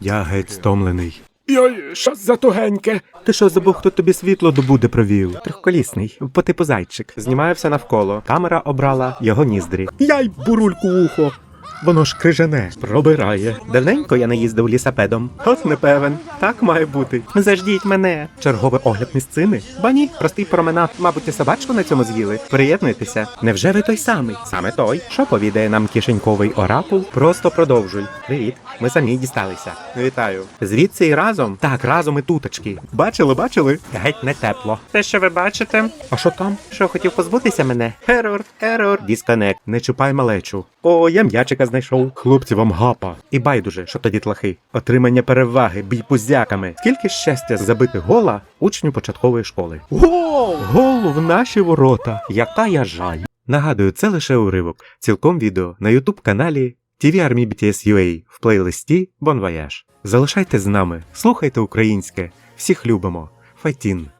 Я геть стомлений. Йой, що за тугеньке? Ти що забув, хто тобі світло добуде провів? Трьохколісний, по типу зайчик. Знімає все навколо. Камера обрала його ніздрі. Яй, бурульку ухо. Воно ж крижане, пробирає. Давненько я не їздив лісапедом. От не певен. Так має бути. Заждіть мене. Черговий огляд місцини. Ба ні, простий променад. Мабуть, і собачку на цьому з'їли. Приєднуйтеся. Невже ви той самий? Саме той. Що повідає нам кишеньковий оракул? Просто продовжуй. Привіт. Ми самі дісталися. Вітаю. Звідси і разом? Так, разом і туточки. Бачили, бачили? Геть не тепло. Те, що ви бачите? А що там? Що хотів позбутися мене? Ерор, ерор, дисконект. Не чупай малечу. О, я м'ячика знайшов. Хлопці вам гапа. І байдуже, що тоді тлахи. Отримання переваги, бій пузяками. Скільки щастя забити гола учню початкової школи. Гол! Гол в наші ворота. Яка я жаль. Нагадую, це лише уривок. Цілком відео на ютуб каналі TV Army BTS UA в плейлисті Bon Voyage. Залишайте з нами, слухайте українське. Всіх любимо. Файтін!